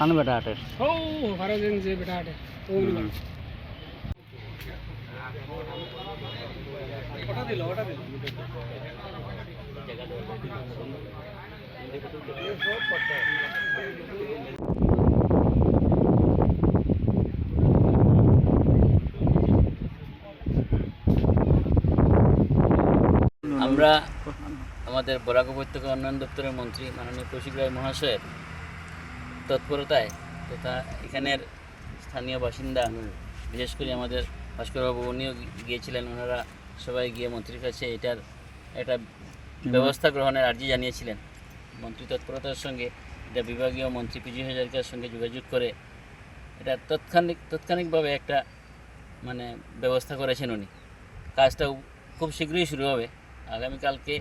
খান বেটা হাটের। ও যে বেটা আটে ও আমরা আমাদের বরাক উপত্যকা উন্নয়ন দপ্তরের মন্ত্রী মাননীয় কৌশিক রায় মহাশয়ের তৎপরতায় তথা এখানের স্থানীয় বাসিন্দা বিশেষ করে আমাদের ভাস্করবাবু উনিও গিয়েছিলেন। ওনারা সবাই গিয়ে মন্ত্রীর কাছে এটার একটা ব্যবস্থা গ্রহণের আর্জি জানিয়েছিলেন। মন্ত্রী তৎপরতার সঙ্গে এটা বিভাগীয় মন্ত্রী পিজি হাজারিকার সঙ্গে যোগাযোগ করে এটা তৎক্ষণিক তাৎক্ষণিকভাবে একটা মানে ব্যবস্থা করেছেন উনি। কাজটা খুব শীঘ্রই শুরু হবে। আগামীকালকে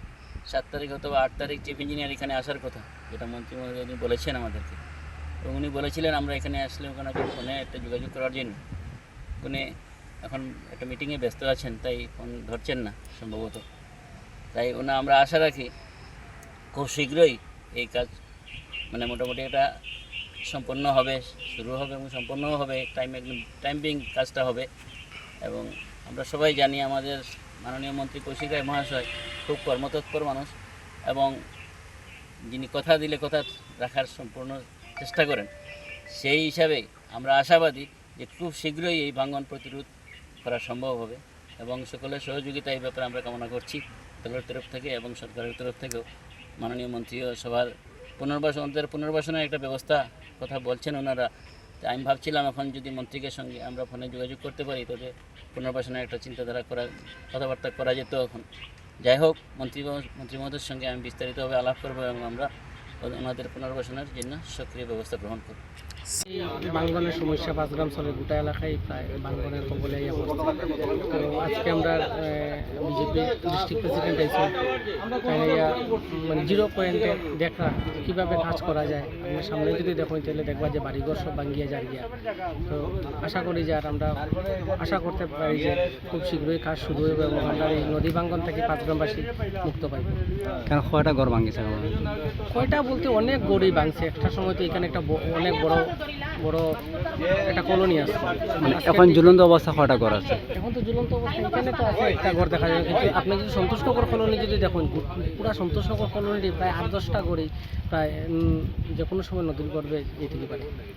সাত তারিখ অথবা আট তারিখ চিফ ইঞ্জিনিয়ার এখানে আসার কথা যেটা মন্ত্রী মহোদয় বলেছেন আমাদেরকে। এবং উনি বলেছিলেন, আমরা এখানে আসলে ওখানে ফোনে একটা যোগাযোগ করার জন্য। উনি এখন একটা মিটিংয়ে ব্যস্ত আছেন, তাই ফোন ধরছেন না সম্ভবত। তাই ওনা, আমরা আশা রাখি খুব শীঘ্রই এই কাজ মানে মোটামুটি এটা সম্পন্ন হবে, শুরু হবে এবং সম্পন্নও হবে। টাইম একদম টাইম বিং কাজটা হবে এবং আমরা সবাই জানি আমাদের মাননীয় মন্ত্রী কৌশিক রায় মহাশয় খুব কর্মতৎপর মানুষ এবং যিনি কথা দিলে কথা রাখার সম্পূর্ণ চেষ্টা করেন। সেই হিসাবে আমরা আশাবাদী যে খুব শীঘ্রই এই ভাঙ্গন প্রতিরোধ করা সম্ভব হবে এবং সকলের সহযোগিতা এই ব্যাপারে আমরা কামনা করছি দলের তরফ থেকে এবং সরকারের তরফ থেকেও। মাননীয় মন্ত্রী ও সবার পুনর্বাসন ওদের পুনর্বাসনের একটা ব্যবস্থা কথা বলছেন ওনারা। আমি ভাবছিলাম এখন যদি মন্ত্রীকে সঙ্গে আমরা ফোনে যোগাযোগ করতে পারি, তবে পুনর্বাসনের একটা চিন্তাধারা করা, কথাবার্তা করা যেত এখন। যাই হোক, মন্ত্রী মন্ত্রী মহোদয়ের সঙ্গে আমি বিস্তারিতভাবে আলাপ করব এবং আমরা ওনাদের পুনর্বাসনের জন্য সক্রিয় ব্যবস্থা গ্রহণ করব এই বাঙ্গনের সমস্যা পাঁচগ্রাম চলে গোটা এলাকায় প্রায় বাঙ্গনের কবলে তো আজকে আমরা বিজেপি ডিস্ট্রিক্ট প্রেসিডেন্ট আইছি মানে জিরো পয়েন্টে দেখা কীভাবে কাজ করা যায়। আমরা সামনে যদি দেখো তাহলে দেখবা যে বাড়িঘর সব ভাঙ্গিয়ে যায় গিয়া তো আশা করি যে আর আমরা আশা করতে পারি যে খুব শীঘ্রই কাজ শুরু হবে এবং আমরা এই নদী বাঙ্গন থেকে পাঁচগ্রামবাসী মুক্ত পাইব। কেন কয়টা ঘর আমার কয়টা বলতে অনেক গরিব ভাঙছে একটা সময় তো এখানে একটা অনেক বড় বড় একটা কলোনি আছে। মানে এখন ঝুলন্ত অবস্থা কটা ঘর আছে? এখন তো ঝুলন্ত অবস্থা এখানে তো আছে একটা ঘর দেখা যায়। কিন্তু আপনি যদি সন্তোষনগর কলোনি যদি দেখুন পুরা সন্তোষনগর কলোনি প্রায় আট দশটা গড়ি প্রায় যে কোনো সময় নদীর গর্বে যেতে পারে।